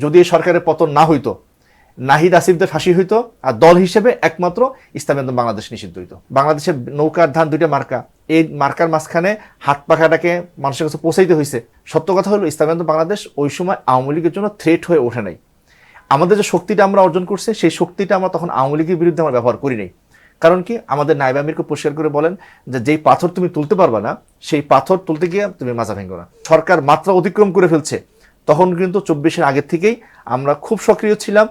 যদি এই সরকারের পতন না হইতো, নাহিদ আসিফদের ফাঁসি হইতো, আর দল হিসেবে একমাত্র ইসলামী আন্দোলন বাংলাদেশ নিষিদ্ধ হইতো। বাংলাদেশের নৌকার ধান দুইটা মার্কা, এই মার্কার মাঝখানে হাত পাখাটাকে মানুষের কাছে পৌঁছাইতে হয়েছে সত্য কথা হলো, ইসলামী আন্দোলন বাংলাদেশ ওই সময় আওয়ামী লীগের জন্য থ্রেট হয়ে ওঠে নাই। আমাদের যে শক্তিটা আমরা অর্জন করছি, সেই শক্তিটা আমরা তখন আওয়ামী লীগের বিরুদ্ধে আমরা ব্যবহার করি নাই। কারণ কি? আমাদের নাইব আমিরকে পরিষ্কার করে বলেন যে, যেই পাথর তুমি তুলতে পারবে না, সেই পাথর তুলতে গিয়ে তুমি মাজা ভেঙ্গো না। সরকার মাত্রা অতিক্রম করে ফেলছে। তখন কিন্তু চব্বিশের আগের থেকেই আমরা খুব সক্রিয় ছিলাম।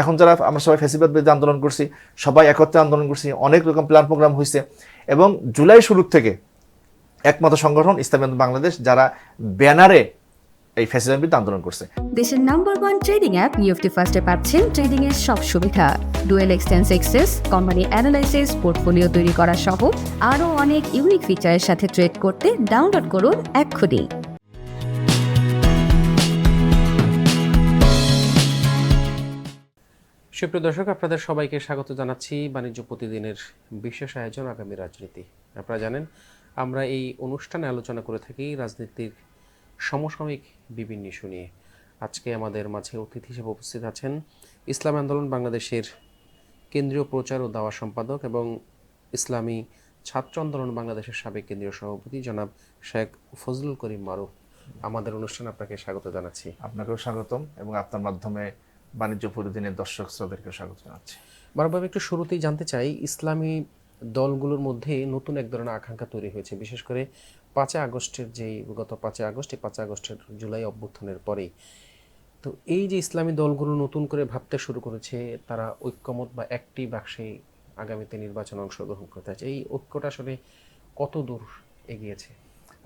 এখন যারা আমরা সবাই ফেসিবাদ বিরুদ্ধে আন্দোলন করছি, সবাই একত্রে আন্দোলন করছি, অনেক রকম প্ল্যান প্রোগ্রাম হয়েছে এবং জুলাই শুরুর থেকে একমাত্র সংগঠন ইসলামী বাংলাদেশ যারা ব্যানারে এই ফ্যাসিবাদ বিরুদ্ধে আন্দোলন করছে। দেশের নাম্বার ওয়ান ট্রেডিং অ্যাপ নিউফটি ফার্স্টে পাচ্ছেন ট্রেডিং এর সব সুবিধা। ডুয়েল এক্সটেন্স এক্সেস কোম্পানি অ্যানালাইসিস পোর্টফোলিও তৈরি করা সহ আরও অনেক ইউনিক ফিচারের সাথে ট্রেড করতে ডাউনলোড করুন এক্ষুনি। সুপ্রিয় দর্শক, আপনাদের সবাইকে স্বাগত জানাচ্ছি বাণিজ্য প্রতিদিনের বিশেষ আয়োজন আগামী রাজনীতি। আপনারা জানেন, আমরা এই অনুষ্ঠানে আলোচনা করে থাকি রাজনীতির সমসাময়িক বিভিন্ন ইস্যু নিয়ে। আজকে আমাদের মাঝে অতিথি হিসেবে উপস্থিত আছেন ইসলাম আন্দোলন বাংলাদেশের কেন্দ্রীয় প্রচার ও দাওয়া সম্পাদক এবং ইসলামী ছাত্র আন্দোলন বাংলাদেশের সাবেক কেন্দ্রীয় সভাপতি জনাব শেখ ফজলুল করিম মারুফ। আমাদের অনুষ্ঠানে আপনাকে স্বাগত জানাচ্ছি। আপনাকেও স্বাগতম এবং আপনার মাধ্যমে বাণিজ্য প্রতিদিনের দর্শক শ্রোতাদেরকে স্বাগত জানাচ্ছি। বারবার একটু শুরুতেই জানতে চাই ইসলামী দলগুলোর মধ্যে নতুন এক ধরনের আকাঙ্ক্ষা তৈরি হয়েছে। বিশেষ করে পাঁচই আগস্টের যেই গত পাঁচই আগস্ট এই পাঁচই আগস্টের জুলাই অভ্যুত্থানের পরেই। তো এই যে ইসলামী দলগুলো নতুন করে ভাবতে শুরু করেছে তারা ঐক্যমত বা একটি বাক্সে আগামীতে নির্বাচনে অংশগ্রহণ করতে চাচ্ছে এই ঐক্যটা আসলে কত দূর এগিয়েছে?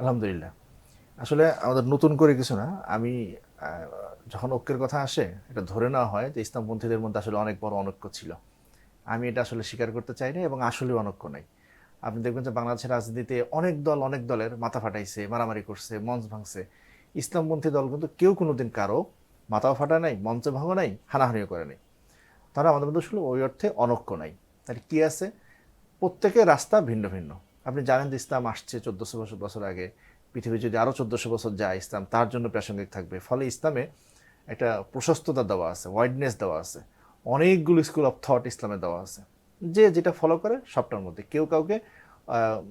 আলহামদুলিল্লাহ। আসলে আমাদের নতুন করে কিছু না আমি যখন ঐক্যের কথা আসে, এটা ধরে নেওয়া হয় যে ইসলামপন্থীদের মধ্যে আসলে অনেক বড় অনৈক্য ছিল। আমি এটা আসলে স্বীকার করতে চাই না এবং আসলে অনৈক্য নাই। আপনি দেখবেন যে বাংলাদেশের রাজনীতিতে অনেক দল, অনেক দলের মাথা ফাটাইছে, মারামারি করছে, মঞ্চ ভাঙছে। ইসলামপন্থী দল কিন্তু কেউ কোনো দিন কারও মাথাও ফাটা নাই, মঞ্চ ভাঙো নাই, হানাহানিও করে নাই। তারা আমাদের মধ্যে আসলে ওই অর্থে অনৈক্য নাই। তাহলে কি আছে? প্রত্যেকের রাস্তা ভিন্ন ভিন্ন। আপনি জানেন যে ইসলাম আসছে চোদ্দশো বছর বছর আগে। পৃথিবী যদি আরও চোদ্দশো বছর যায়, ইসলাম তার জন্য প্রাসঙ্গিক থাকবে। ফলে ইসলামে একটা প্রশস্ততা দেওয়া আছে ওয়াইডনেস দেওয়া আছে, অনেকগুলো স্কুল অফ থট ইসলামে দেওয়া আছে। যে যেটা ফলো করে সবটার মধ্যে। কেউ কাউকে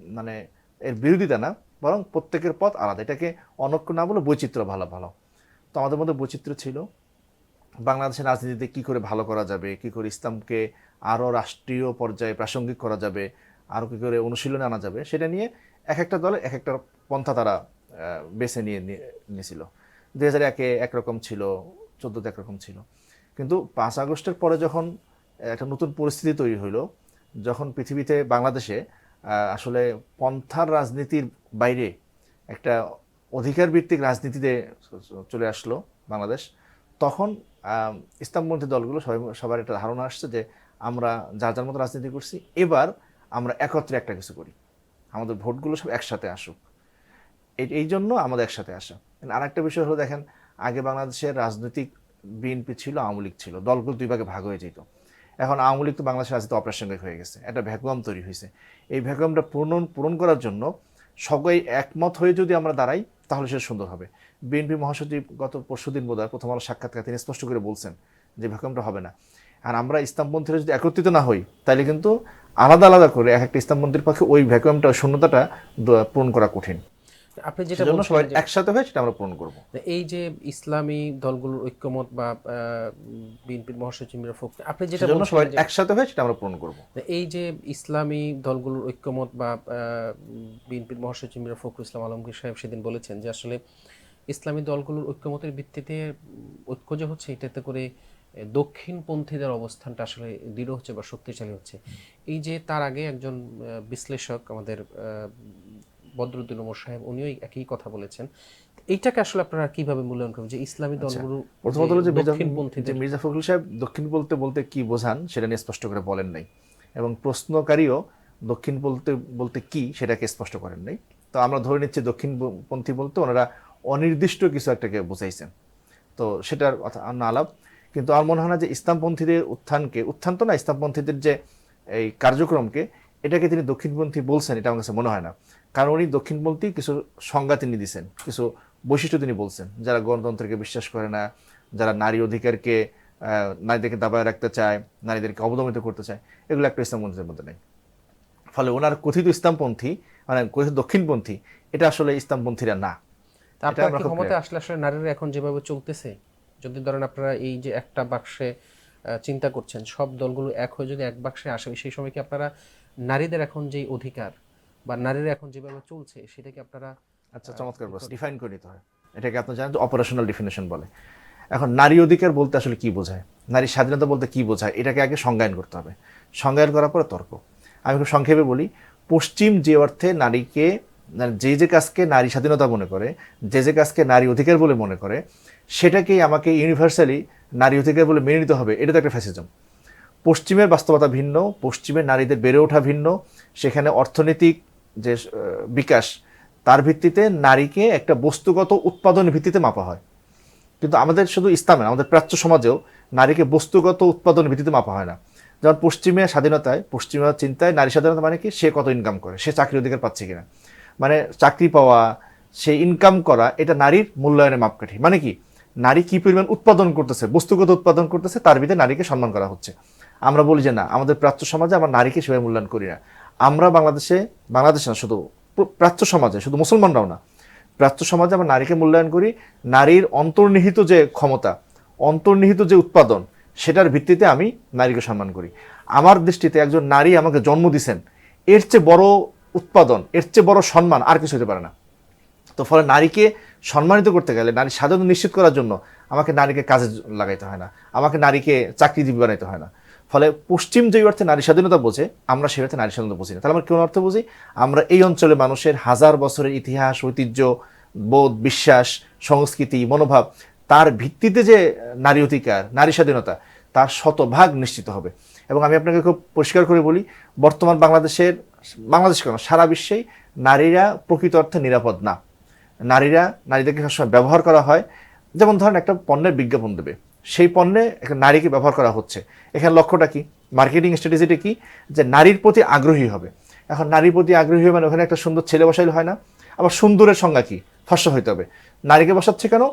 মানে এর বিরোধিতা না, বরং প্রত্যেকের পথ আলাদা। এটাকে অনৈক্য না বলে বৈচিত্র্য ভালো ভালো। তো আমাদের মধ্যে বৈচিত্র্য ছিল। বাংলাদেশের রাজনীতিতে কি করে ভালো করা যাবে, কি করে ইসলামকে আরও রাষ্ট্রীয় পর্যায়ে প্রাসঙ্গিক করা যাবে, আরও কী করে অনুশীলনে আনা যাবে, সেটা নিয়ে এক একটা দলে এক একটা পন্থা তারা বেছে নিয়ে নিয়ে- নিয়েছিল। দুই হাজার একে একরকম ছিল, চোদ্দোতে একরকম ছিল। কিন্তু পাঁচ আগস্টের পরে যখন একটা নতুন পরিস্থিতি তৈরি হইল, যখন পৃথিবীতে বাংলাদেশে আসলে পন্থার রাজনীতির বাইরে একটা অধিকার ভিত্তিক রাজনীতিতে চলে আসলো বাংলাদেশ, তখন ইসলামপন্থী দলগুলো সবাই, সবার একটা ধারণা আসছে যে আমরা যার যার মতো রাজনীতি করছি, এবার আমরা একত্রে একটা কিছু করি। আমাদের ভোটগুলো সব একসাথে আসুক। এই জন্য আমাদের একসাথে আসা। আর একটা বিষয় হলো, দেখেন, আগে বাংলাদেশের রাজনৈতিক বিএনপি ছিল, আওয়ামী লীগ ছিল, দলগুলো দুই ভাগে ভাগ হয়ে যেত। এখন আওয়ামী লীগ তো বাংলাদেশের রাজনীতি অপ্রাসঙ্গিক হয়ে গেছে, একটা ভ্যাকুয়াম তৈরি হয়েছে। এই ভ্যাকুয়ামটা পূরণ পূরণ করার জন্য সবাই একমত হয়ে যদি আমরা দাঁড়াই, তাহলে সেটা সুন্দর হবে। বিএনপি মহাসচিব গত পরশুদিন বোধ হয় প্রথম আলো সাক্ষাৎকার তিনি স্পষ্ট করে বলছেন যে ভ্যাকুয়ামটা হবে না। আর আমরা ইসলামপন্থীরা যদি একত্রিত না হই, তাহলে কিন্তু আলাদা আলাদা করে এক একটা ইসলামপন্থীর পক্ষে ওই ভ্যাকুয়ামটা, শূন্যতাটা পূরণ করা কঠিন। আপনি যেটা সবাই একসাথে হয়ে সেটা আমরা পূরণ করব। এই যে ইসলামী দলগুলোর ঐক্যমত বা বিএনপির মহাসচিব ফখরুল আপনি যেটা সবাই একসাথে হয়ে সেটা আমরা পূরণ করব। এই যে ইসলামী দলগুলোর ঐক্যমত বা বিএনপির মহাসচিব মির্জা ফখরুল ইসলাম আলমগীর সাহেব সেদিন বলেছেন যে আসলে ইসলামী দলগুলোর ঐক্যমতের ভিত্তিতে ঐক্য যে হচ্ছে এটাতে করে দক্ষিণপন্থীদের অবস্থানটা আসলে দৃঢ় হচ্ছে বা শক্তিশালী হচ্ছে। এই যে তার আগে একজন বিশ্লেষক আমাদের বদরুদ্দিন ওমর সাহেব উনিও একই কথা বলেছেন। এইটাকে আসলে আপনারা কীভাবে মূল্যায়ন করবেন? যে ইসলামী দলগুলো আচ্ছা, প্রথমত হলো যে মির্জা- যে মির্জা ফখরুল সাহেব দক্ষিণ বলতে বলতে কি বোঝান সেটা নিয়ে স্পষ্ট করে বলেন নাই। এবং প্রশ্নকারীও দক্ষিণ বলতে বলতে কি সেটাকে স্পষ্ট করেন নাই। তো আমরা ধরে নিচ্ছি দক্ষিণপন্থী বলতে ওনারা অনির্দিষ্ট কিছু একটাকে বোঝাইছেন। তো সেটার কথা অন্য আলাপ। কিন্তু আমার মনে হয় না যে ইসলামপন্থীদের উত্থানকে উত্থান তো না ইসলামপন্থীদের যে এই কার্যক্রমকে এটাকে তিনি দক্ষিণপন্থী বলছেন এটা আমার কাছে মনে হয় না। কারণ উনি দক্ষিণপন্থী কিছু সংজ্ঞা তিনি দিয়েছেন কিছু বৈশিষ্ট্য তিনি বলছেন। যারা গণতন্ত্রকে বিশ্বাস করে না যারা নারী অধিকারকে নারীদেরকে দাবায় রাখতে চায় নারীদেরকে অবদমিত করতে চায় এগুলো একটা ইসলামপন্থীদের মধ্যে নেই। ফলে ওনার কথিত ইসলামপন্থী মানে কথিত দক্ষিণপন্থী এটা আসলে ইসলামপন্থীরা না। আপনারা। আসলে আসলে নারীরা এখন যেভাবে চলতেছে যদি ধরেন আপনারা এই যে একটা বাক্সে চিন্তা করছেন সব দলগুলো এক হয়ে যদি এক বাক্সে আসে সেই সময় কি আপনারা নারীদের এখন যে অধিকার বা নারীরা এখন যেভাবে চলছে সেটাকে আপনারা আচ্ছা চমৎকার প্রশ্ন। ডিফাইন করে নিতে হয়। এটাকে আপনি জানেন অপারেশনাল ডিফিনেশন বলে। এখন নারী অধিকার বলতে আসলে কি বোঝায়? নারী স্বাধীনতা বলতে কি বোঝায়? এটাকে আগে সংজ্ঞায়ন করতে হবে। সংজ্ঞায়ন করার পরে তর্ক। আমি খুব সংক্ষেপে বলি পশ্চিম যে অর্থে নারীকে যে যে কাজকে নারী স্বাধীনতা মনে করে যে যে কাজকে নারী অধিকার বলে মনে করে সেটাকেই আমাকে ইউনিভার্সালি নারী অধিকার বলে মেনে নিতে হবে। এটা তো একটা ফ্যাসিজম পশ্চিমের বাস্তবতা ভিন্ন পশ্চিমের নারীদের বেড়ে ওঠা ভিন্ন সেখানে অর্থনৈতিক যে বিকাশ তার ভিত্তিতে নারীকে একটা বস্তুগত উৎপাদনের ভিত্তিতে মাপা হয়। কিন্তু আমাদের শুধু ইসলামে না, আমাদের প্রাচ্য সমাজেও নারীকে বস্তুগত উৎপাদনের ভিত্তিতে মাপা হয় না। যেমন পশ্চিমে স্বাধীনতায় পশ্চিমা চিন্তায় নারী স্বাধীনতা মানে কি? সে কত ইনকাম করে সে চাকরি অধিকার পাচ্ছে কিনা। মানে চাকরি পাওয়া সে ইনকাম করা এটা নারীর মূল্যায়নের মাপকাঠি। মানে কি? নারী কি পরিমাণ উৎপাদন করতেছে বস্তুগত উৎপাদন করতেছে তার ভিত্তিতে নারীকে সম্মান করা হচ্ছে। আমরা বলি যে না, আমাদের প্রাচ্য সমাজে আমরা নারীকে সেভাবে মূল্যায়ন করি না। আমরা বাংলাদেশে বাংলাদেশে না, শুধু প্রাচ্য সমাজে, শুধু মুসলমানরাও না, প্রাচ্য সমাজে আমরা নারীকে মূল্যায়ন করি। নারীর অন্তর্নিহিত যে ক্ষমতা, অন্তর্নিহিত যে উৎপাদন, সেটার ভিত্তিতে আমি নারীকে সম্মান করি। আমার দৃষ্টিতে একজন নারী আমাকে জন্ম দিছেন, এর চেয়ে বড় উৎপাদন, এর চেয়ে বড় সম্মান আর কিছু হতে পারে না। তো ফলে নারীকে সম্মানিত করতে গেলে, নারী স্বাধীনতা নিশ্চিত করার জন্য আমাকে নারীকে কাজে লাগাইতে হয় না, আমাকে নারীকে চাকরিজীবী বানাইতে হয় না। ফলে পশ্চিম যে অর্থে নারী স্বাধীনতা বোঝে, আমরা সেই অর্থে নারী স্বাধীনতা বুঝি না। তাহলে আমরা কোন অর্থে বুঝি? আমরা এই অঞ্চলে মানুষের হাজার বছরের ইতিহাস, ঐতিহ্য, বোধ, বিশ্বাস, সংস্কৃতি, মনোভাব, তার ভিত্তিতে যে নারী অধিকার, নারী স্বাধীনতা, তার শতভাগ নিশ্চিত হবে। এবং আমি আপনাকে খুব পরিষ্কার করে বলি, বর্তমান বাংলাদেশের, বাংলাদেশ কেন, সারা বিশ্বেই নারীরা প্রকৃত অর্থে নিরাপদ না। নারীরা, নারীদেরকে সবসময় ব্যবহার করা হয়, যেমন ধরেন একটা পণ্যের বিজ্ঞাপন দেবে। সেই পণ্যে একটা নারীকে ব্যবহার করা হচ্ছে। এখানে লক্ষ্যটা কি? মার্কেটিং স্ট্র্যাটেজিটা কি? যে নারীর প্রতি আগ্রহী হবে। এখন নারীর প্রতি আগ্রহী মানে ওখানে একটা সুন্দর ছেলে বসাইলে হয় না। আবার সুন্দরের সংজ্ঞা কি? ফর্সা হইতে হবে। নারীকে বসাচ্ছে কেন?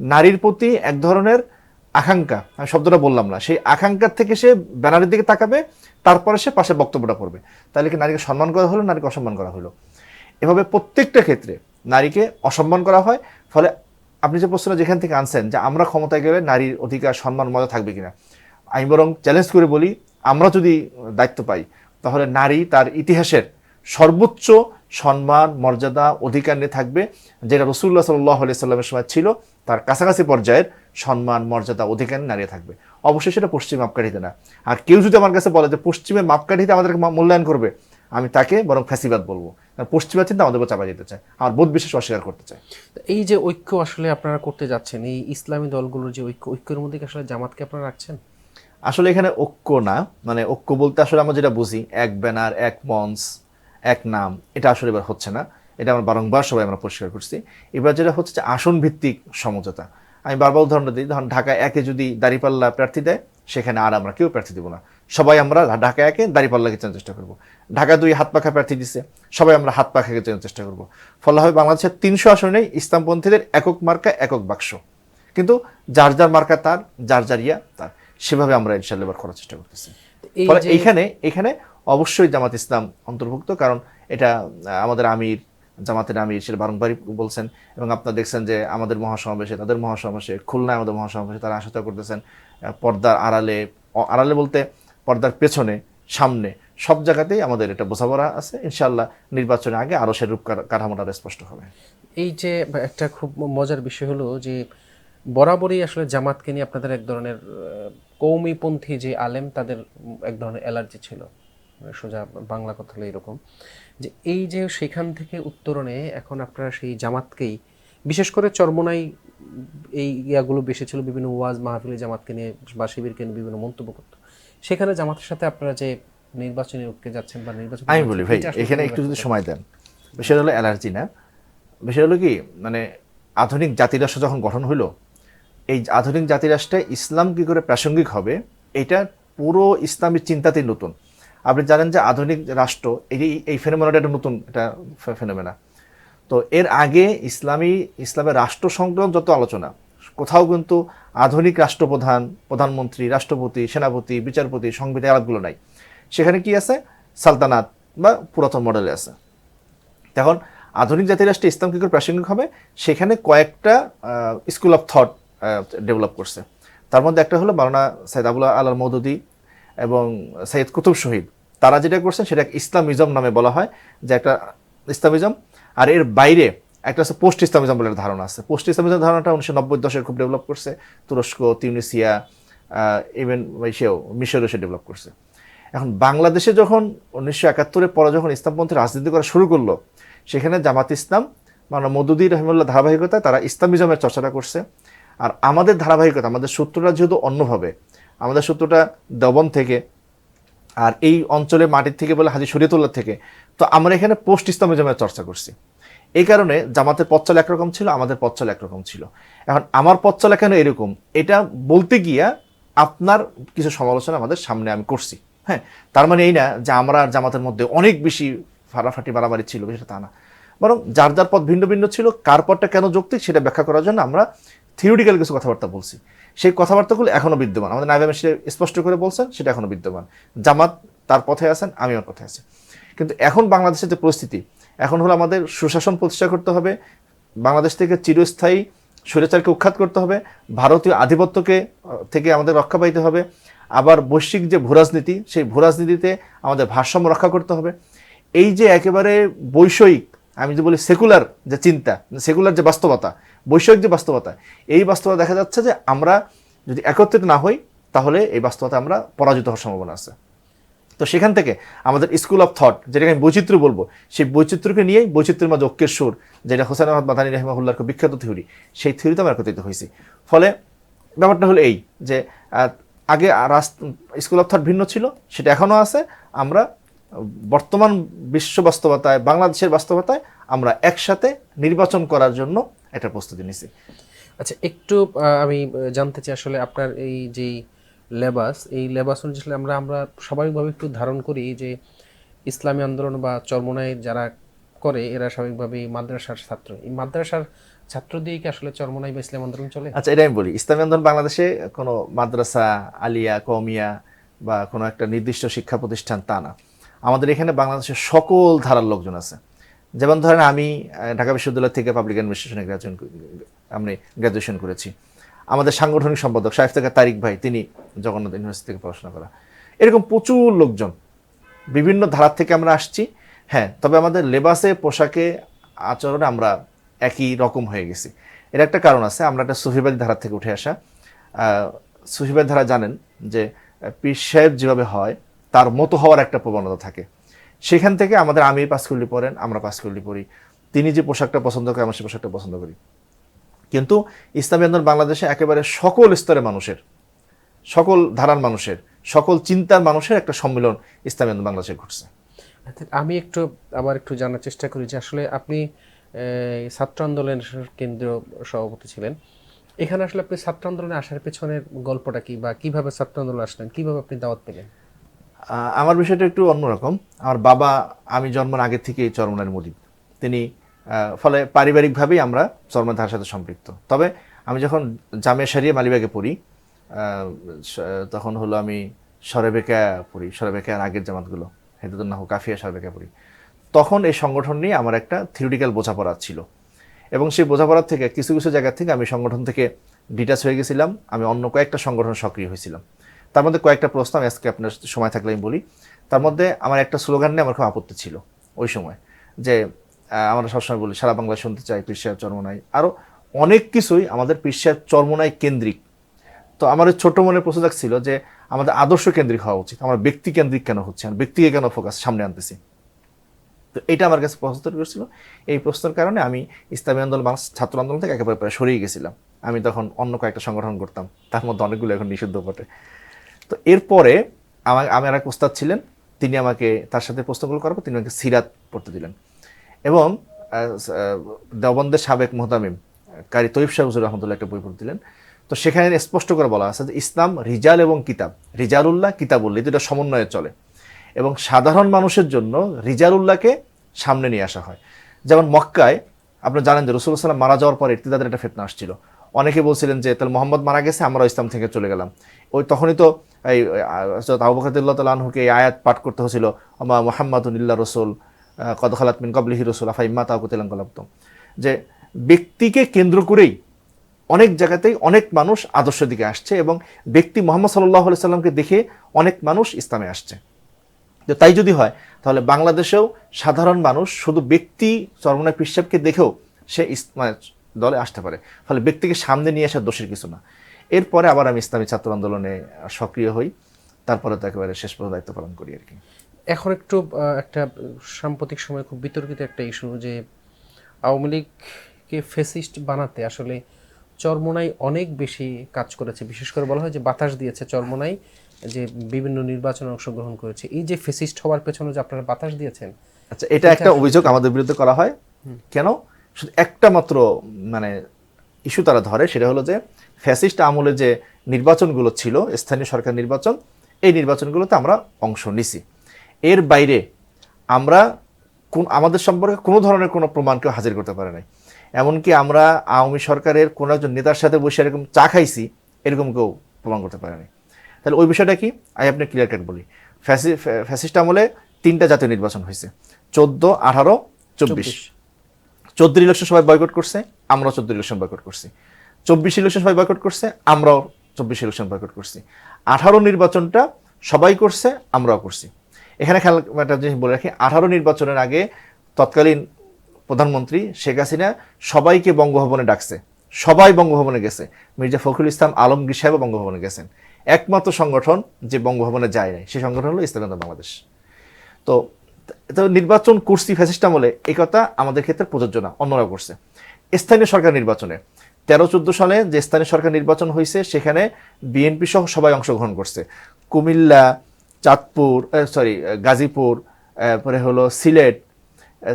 নারীর প্রতি এক ধরনের আকাঙ্ক্ষা, আমি শব্দটা বললাম না, সেই আকাঙ্ক্ষার থেকে সে ব্যানারের দিকে তাকাবে, তারপরে সে পাশে বক্তব্যটা করবে তাহলে কি নারীকে সম্মান করা হলো? নারীকে অসম্মান করা হলো। এভাবে প্রত্যেকটা ক্ষেত্রে নারীকে অসম্মান করা হয়, ফলে আপনি যে প্রশ্নটা যেখান থেকে আনছেন যে আমরা ক্ষমতায় গেলে নারীর অধিকার, সম্মান মজা থাকবে কিনা? আমি বরং চ্যালেঞ্জ করে বলি, আমরা যদি দায়িত্ব পাই, তাহলে নারী তার ইতিহাসের সর্বোচ্চ সম্মান, মর্যাদা, অধিকার নিয়ে থাকবে, যেটা রসুল্লাহ সাল্লাহ সাল্লামের সময় ছিল, তার কাছাকাছি পর্যায়ের সম্মান, মর্যাদা, অধিকার নারী থাকবে। অবশ্যই সেটা পশ্চিম মাপকাঠিতে না। আর কেউ যদি আমার কাছে বলে যে পশ্চিমের মাপকাঠিতে আমাদেরকে মূল্যায়ন করবে আমি তাকে বরং ফ্যাসিবাদ বলব। কারণ পশ্চিমা চিন্তা আমাদের উপর চাপা যেতে চায় আমার বোধ বিশ্বাস অস্বীকার করতে চায়। তো এই যে ঐক্য আসলে আপনারা করতে যাচ্ছেন এই ইসলামী দলগুলোর যে ঐক্য ঐক্যের মধ্যে আসলে জামাতকে আপনারা রাখছেন? আসলে এখানে ঐক্য না মানে ঐক্য বলতে আসলে আমরা যেটা বুঝি এক ব্যানার এক মঞ্চ এক নাম এটা আসলে এবার হচ্ছে না। এটা আমরা বারংবার সবাই আমরা পরিষ্কার করছি। এবার যেটা হচ্ছে যে আসন ভিত্তিক সমঝোতা। আমি বারবার উদাহরণ দিই ধরুন ঢাকা একে যদি দাঁড়িপাল্লা প্রার্থী দেয় সেখানে আর আমরা কেউ প্রার্থী দেবো না। সবাই আমরা ঢাকা একে দাঁড়িপাল্লাকে চেনার চেষ্টা করব। ঢাকা দুই হাত পাখা প্রার্থী দিচ্ছে সবাই আমরা হাত পাখাকে চেনার চেষ্টা করব। ফলে হবে বাংলাদেশের তিনশো আসনে ইসলামপন্থীদের একক মার্কা একক বাক্স। কিন্তু যার যার মার্কা তার যার যার ইয়া তার। সেভাবে আমরা ইনশাল্লাহ এবার করার চেষ্টা করতেছি। ফলে এইখানে এখানে অবশ্যই জামাত ইসলাম অন্তর্ভুক্ত কারণ এটা আমাদের আমির জামাতের আমির সেটা বারংবারই বলছেন এবং আপনারা দেখছেন যে আমাদের মহাসমাবেশে তাদের মহাসমাবেশে খুলনায় আমাদের মহাসমাবেশে তারা আশা করতেছেন। পর্দার আড়ালে আড়ালে বলতে পর্দার পেছনে, সামনে, সব জায়গাতেই আমাদের এটা বোঝাপড়া আছে। ইনশাল্লাহ নির্বাচনের আগে আরও সে রূপ কাঠামোটা স্পষ্ট হবে। এই যে একটা খুব মজার বিষয় হলো যে বরাবরই আসলে জামাতকে নিয়ে আপনাদের এক ধরনের কৌমিপন্থী যে আলেম, তাদের এক ধরনের অ্যালার্জি ছিল। সোজা বাংলা কথা হলো এরকম। যে এই যে সেখান থেকে উত্তরণে এখন আপনারা সেই জামাতকেই, বিশেষ করে চরমোনাই এই ইয়াগুলো বেশি ছিল, বিভিন্ন ওয়াজ মাহফিলে জামাতকে নিয়ে বা শিবিরকে নিয়ে বিভিন্ন মন্তব্য করতো। সেখানে জামাতের সাথে আপনারা যে নির্বাচনী ঐক্যে যাচ্ছেন বা নির্বাচন আমি বলি ভাই এখানে একটু যদি সময় দেন বিষয় হলো অ্যালার্জি না। বিষয় হলো কি মানে আধুনিক জাতিরাষ্ট্র যখন গঠন হলো এই আধুনিক জাতিরাষ্ট্রে ইসলাম কি করে প্রাসঙ্গিক হবে এটা পুরো ইসলামী চিন্তাতেই নতুন। আপনি জানেন যে আধুনিক রাষ্ট্র এই এই ফেনোমেনাটা একটা নতুন এটা ফেনোমেনা তো এর আগে ইসলামী ইসলামের রাষ্ট্র সংক্রান্ত যত আলোচনা কোথাও কিন্তু আধুনিক রাষ্ট্রপ্রধান, প্রধানমন্ত্রী, রাষ্ট্রপতি, সেনাপতি, বিচারপতি সংবিধান আলাপগুলো নাই। সেখানে কি আছে? সালতানাত বা পুরাতন মডেলে আছে। এখন আধুনিক জাতীয় রাষ্ট্রে ইসলাম কী করে প্রাসঙ্গিক হবে? সেখানে কয়েকটা স্কুল অফ থট ডেভেলপ করছে। তার মধ্যে একটা হলো মাওলানা সৈয়দ আবুল আল মৌদুদি এবং সৈয়দ কুতুব শহীদ। তারা যেটা করছেন সেটা ইসলামিজম নামে বলা হয়, যে একটা ইসলামিজম, আর এর বাইরে একটা হচ্ছে পোস্ট ইসলামিজম বলে ধারণা আছে। পোস্ট ইসলামিজম ধারণাটা উনিশশো নব্বই দশকে খুব ডেভেলপ করছে। তুরস্ক, তিউনিসিয়া ইভেন সেও মিশরও সে ডেভেলপ করছে। এখন বাংলাদেশে যখন উনিশশো একাত্তরের পরে যখন ইসলামপন্থী রাজনীতি করা শুরু করল, সেখানে জামাত ইসলাম মানে মদুদি রহিমুল্লাহ ধারাবাহিকতায় তারা ইসলামিজমের চর্চাটা করছে। আর আমাদের ধারাবাহিকতা, আমাদের সূত্রটা যেহেতু অন্যভাবে, আমাদের সূত্রটা দবন থেকে, আর এই অঞ্চলে মাটির থেকে বলে হাজি শরীয়তুল্লাহ থেকে, তো আমরা এখানে পোস্ট ইসলামিজমের চর্চা করছি। এই কারণে জামাতের পথচল একরকম ছিল, আমাদের পথচল একরকম ছিল। এখন আমার পথচল কেন এরকম? এটা বলতে গিয়া আপনার কিছু সমালোচনা আমাদের সামনে আমি করছি। হ্যাঁ তার মানে এই না যে আমরা আর জামাতের মধ্যে অনেক বেশি ফাটাফাটি বাড়াবাড়ি ছিল, বিষয়টা তা না। বরং যার যার পথ ভিন্ন ভিন্ন ছিল, কার পথটা কেন যৌক্তিক সেটা ব্যাখ্যা করার জন্য আমরা থিওরিটিক্যাল কিছু কথাবার্তা বলছি। সেই কথাবার্তাগুলো এখনও বিদ্যমান। আমাদের নাইবা মিশে স্পষ্ট করে বলছেন, সেটা এখনও বিদ্যমান। জামাত তার পথে আছেন আমি আমার পথে আছি। কিন্তু এখন বাংলাদেশের যে পরিস্থিতি এখন হলো আমাদের সুশাসন প্রতিষ্ঠা করতে হবে, বাংলাদেশ থেকে চিরস্থায়ী স্বৈরাচারকে উৎখাত করতে হবে, ভারতীয় আধিপত্যকে থেকে আমাদের রক্ষা পাইতে হবে, আবার বৈশ্বিক যে ভূরাজনীতি, সেই ভূরাজনীতিতে আমাদের ভারসাম্য রক্ষা করতে হবে। এই যে একেবারে বৈষয়িক, আমি যে বলি সেকুলার যে চিন্তা, সেকুলার যে বাস্তবতা, বৈষয়িক যে বাস্তবতা, এই বাস্তবতা দেখা যাচ্ছে যে আমরা যদি একত্রিত না হই, তাহলে এই বাস্তবতা আমরা পরাজিত হওয়ার সম্ভাবনা আছে। তো সেখান থেকে আমাদের স্কুল অফ থট, যেটাকে আমি বৈচিত্র্য বলব, সেই বৈচিত্র্যকে নিয়েই বৈচিত্র্যের মাঝে ঐক্যের সুর, যেটা হোসেন আহমদ মাদানী রহমাহুল্লাহর খুব বিখ্যাত থিওরি সেই থিওরিতে আমরা একত্রিত হয়েছি। ফলে ব্যাপারটা হলো এই যে আগে স্কুল অফ থট ভিন্ন ছিল, সেটা এখনও আছে, আমরা বর্তমান বিশ্ব বাস্তবতায়, বাংলাদেশের বাস্তবতায় আমরা একসাথে নির্বাচন করার জন্য একটা প্রস্তুতি নিছি আচ্ছা একটু আমি জানতে চাই আসলে আপনার এই যে লেবাস, এই লেবাস অনুযায়ী আমরা আমরা স্বাভাবিকভাবে একটু ধারণ করি যে ইসলামী আন্দোলন বা চরমনায় যারা করে, এরা স্বাভাবিকভাবে মাদ্রাসার ছাত্র। এই মাদ্রাসার ছাত্র দিয়ে কি আসলে চরমনাই বা ইসলাম আন্দোলন চলে? আচ্ছা এটা আমি বলি। ইসলামী আন্দোলন বাংলাদেশে কোনো মাদ্রাসা, আলিয়া কমিয়া বা কোনো একটা নির্দিষ্ট শিক্ষা প্রতিষ্ঠান তা না। আমাদের এখানে বাংলাদেশের সকল ধারার লোকজন আছে। যেমন ধরেন আমি ঢাকা বিশ্ববিদ্যালয় থেকে পাবলিক অ্যাডমিনিস্ট্রেশনে গ্রাজুয়েশন আমি গ্র্যাজুয়েশন করেছি। আমাদের সাংগঠনিক সম্পাদক শাহেফ থেকে তারিক ভাই, তিনি জগন্নাথ ইউনিভার্সিটি থেকে পড়াশোনা করা এরকম প্রচুর লোকজন, বিভিন্ন ধারার থেকে আমরা আসছি। হ্যাঁ তবে আমাদের লেবাসে, পোশাকে, আচরণে আমরা একই রকম হয়ে গেছি। এর একটা কারণ আছে, আমরা একটা সুফিবাদী ধারা থেকে উঠে আসা। সুফিবাদী ধারা জানেন যে, পীর সাহেব যেভাবে হয়, তার মতো হওয়ার একটা প্রবণতা থাকে। সেখান থেকে আমাদের আমি পাস করলি পড়েন, আমরা পাস করলি পড়ি। তিনি যে পোশাকটা পছন্দ করে আমরা সে পোশাকটা পছন্দ করি। কিন্তু ইসলামী আন্দোলন বাংলাদেশে একেবারে সকল স্তরের মানুষের সকল ধারার মানুষের সকল চিন্তার মানুষের একটা সম্মেলন ইসলামী আন্দোলন বাংলাদেশে ঘটছে। আমি একটু আবার একটু জানার চেষ্টা করি যে আসলে আপনি ছাত্র আন্দোলনের কেন্দ্রীয় সভাপতি ছিলেন। এখানে আসলে আপনি ছাত্র আন্দোলনে আসার পেছনের গল্পটা কি বা কীভাবে ছাত্র আন্দোলন আসলেন? কীভাবে আপনি দাওয়াত পেলেন? আমার বিষয়টা একটু অন্যরকম। আমার বাবা আমি জন্মের আগে থেকেই চরমনার মুদিব তিনি ফলে পারিবারিকভাবেই আমরা চরমনার ধারার সাথে সম্পৃক্ত। তবে আমি যখন জামিয়া সারিয়ে মালিবাগে পড়ি তখন হলো আমি সরেবেকা পড়ি, সরেবেকার আগের জামাতগুলো হেদুল্লাহ কাফিয়া সরেবেকা পড়ি। তখন এই সংগঠন নিয়ে আমার একটা থিওরিটিক্যাল বোঝাপড়া ছিল। এবং সেই বোঝাপড়ার থেকে কিছু কিছু জায়গা থেকে আমি সংগঠন থেকে ডিটাচ হয়ে গেছিলাম, আমি অন্য কয়েকটা সংগঠন সক্রিয় হয়েছিলাম। তার মধ্যে কয়েকটা প্রশ্ন, আমি আজকে আপনার সময় থাকলে আমি বলি। তার মধ্যে আমার একটা স্লোগান নিয়ে আমার খুব আপত্তি ছিল ওই সময়, যে আমরা সবসময় বলি, সারা বাংলায় শুনতে চাই পিসার চর্মনাই আরও অনেক কিছুই আমাদের পিসার চর্মনাই কেন্দ্রিক। তো আমার ছোট মনে প্রশ্ন ছিল যে আমাদের আদর্শ কেন্দ্রিক হওয়া উচিত, আমরা ব্যক্তি কেন্দ্রিক কেন হচ্ছে, আমরা ব্যক্তিকে কেন ফোকাস সামনে আনতেছি? তো এটা আমার কাছে প্রশ্ন তৈরি করেছিল। এই প্রশ্নের কারণে আমি ইসলামী আন্দোলন বাংলাদেশ ছাত্র আন্দোলন থেকে একেবারে প্রায় সরিয়ে গেছিলাম। আমি তখন অন্য কয়েকটা সংগঠন করতাম, তার মধ্যে অনেকগুলো এখন নিষিদ্ধ বটে। তো এরপরে আমার আমার এক ওস্তাদ ছিলেন, তিনি আমাকে তার সাথে প্রশ্নগুলো করার পর তিনি আমাকে সিরাত পড়তে দিলেন। এবং দেওবন্দের সাবেক মোহতামিম, কারি তৈব শাহ হুজুর রহমতুল্লাহ একটা বই দিলেন তো সেখানে স্পষ্ট করে বলা আছে যে ইসলাম রিজাল এবং কিতাব, রিজালুল্লাহ, কিতাবুল্লাহ দুটো সমন্বয়ে চলে। এবং সাধারণ মানুষের জন্য রিজালুল্লাহকে সামনে নিয়ে আসা হয়। যেমন মক্কায় আপনারা জানেন যে রসুল সাল্লাম মারা যাওয়ার পর ইর্তিদাদের একটা ফেতনা আসছিল। অনেকে বলছিলেন যে, তাহলে মোহাম্মদ মারা গেছে আমরা ইসলাম থেকে চলে গেলাম। ওই তখনই তো এই আবু বকরতুল্লাহ তাল আনহুকে এই আয়াত পাঠ করতে হয়েছিল আমা মোহাম্মদুল্লাহ রসুল। কদ খালাত মিন কবলিহি রসুল আফা ইম্মা তাকুতিলাম কলাপ্তম যে ব্যক্তিকে কেন্দ্র করেই অনেক জায়গাতেই অনেক মানুষ আদর্শের দিকে আসছে এবং ব্যক্তি মোহাম্মদ সাল্লাহ সাল্লামকে দেখে অনেক মানুষ ইসলামে আসছে। তো তাই যদি হয়, তাহলে বাংলাদেশেও সাধারণ মানুষ শুধু ব্যক্তি চরমনায় পিসাবকে দেখেও সে মানে দলে আসতে পারে। ফলে ব্যক্তিকে সামনে নিয়ে আসার দোষের কিছু না। এরপরে আবার আমি ইসলামী ছাত্র আন্দোলনে সক্রিয় হই। তারপরে তো একেবারে শেষ পর্যন্ত দায়িত্ব পালন করি আর কি। এখন একটু একটা সাম্প্রতিক সময়ে খুব বিতর্কিত একটা ইস্যু যে আওয়ামী লীগকে ফেসিস্ট বানাতে আসলে চরমোনাই অনেক বেশি কাজ করেছে। বিশেষ করে বলা হয় যে বাতাস দিয়েছে চরমোনাই যে বিভিন্ন নির্বাচনে অংশগ্রহণ করেছে। এই যে ফেসিস্ট হওয়ার পেছনে যে আপনারা বাতাস দিয়েছেন আচ্ছা এটা একটা অভিযোগ আমাদের বিরুদ্ধে করা হয়। কেন? শুধু একটা মাত্র মানে ইস্যু তারা ধরে সেটা হলো যে ফ্যাসিস্ট আমলে যে নির্বাচনগুলো ছিল স্থানীয় সরকার নির্বাচন এই নির্বাচনগুলোতে আমরা অংশ নিছি। এর বাইরে আমরা কোন আমাদের সম্পর্কে কোনো ধরনের কোনো প্রমাণ কেউ হাজির করতে পারে নাই। এমনকি আমরা আওয়ামী সরকারের কোনো একজন নেতার সাথে বসে এরকম চা খাইছি এরকম কেউ প্রমাণ করতে পারে নাই। তাহলে ওই বিষয়টা কি? আমি আপনি ক্লিয়ার কাট বলি। ফ্যাসি ফ্যাসিস্ট আমলে তিনটা জাতীয় নির্বাচন হয়েছে। চোদ্দ আঠারো চব্বিশ। চোদ্দ ইলেকশন সবাই বয়কট করছে আমরাও চোদ্দ ইলেকশন বয়কট করছি। চব্বিশ ইলেকশন সবাই বয়কট করছে আমরাও চব্বিশ ইলেকশন বয়কট করছি। আঠারো নির্বাচনটা সবাই করছে আমরাও করছি। এখানে খেয়াল একটা জিনিস বলে রাখি, আঠারো নির্বাচনের আগে তৎকালীন প্রধানমন্ত্রী শেখ হাসিনা সবাইকে বঙ্গভবনে ডাকছে। সবাই বঙ্গভবনে গেছে। মির্জা ফখরুল ইসলাম, আলমগীর সাহেব বঙ্গভবনে গেছেন। একমাত্র সংগঠন যে বঙ্গভবনে যায় নাই, সেই সংগঠন হলো ইসলাম বাংলাদেশ। তো তো নির্বাচন কুর্সি ফ্যাসিস্ট আমলে এই কথা আমাদের ক্ষেত্রে প্রযোজ্য না অন্যরা করছে। স্থানীয় সরকার নির্বাচনে তেরো চোদ্দ সালে যে স্থানীয় সরকার নির্বাচন হয়েছে সেখানে বিএনপি সহ সবাই অংশগ্রহণ করছে। কুমিল্লা চাঁদপুর সরি গাজীপুর পরে হলো সিলেট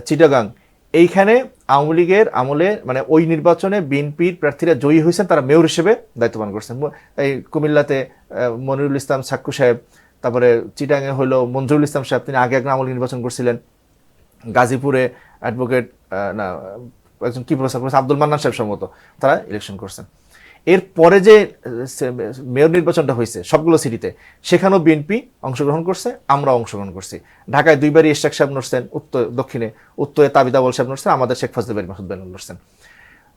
চিটাগাং। এইখানে আওয়ামী লীগের আমলে মানে ওই নির্বাচনে বিএনপির প্রার্থীরা জয়ী হয়েছেন, তারা মেয়র হিসেবে দায়িত্ব পালন করছেন এই কুমিল্লাতে মনিরুল ইসলাম সাক্ষু সাহেব, তারপরে চিটাঙে হলো মঞ্জুরুল ইসলাম সাহেব, তিনি আগে একজন আমল নির্বাচন করছিলেন। গাজীপুরে অ্যাডভোকেট না, একজন কি প্রফেসর? করেছেন আব্দুল মান্নান সাহেব সম্ভবত, তারা ইলেকশন করছেন। এর পরে যে মেয়র নির্বাচনটা হয়েছে, সবগুলো সিটিতে, সেখানেও বিএনপি অংশগ্রহণ করছে আমরা অংশগ্রহণ করছি। ঢাকায় দুইবারই ইশাক সাহেব নড়ছেন, উত্তর, দক্ষিণে, উত্তরে তাবিদাবল সাহেব নড়ছেন, আমাদের শেখ ফজল বাড়ি মাসুদ বেন নড়ছেন।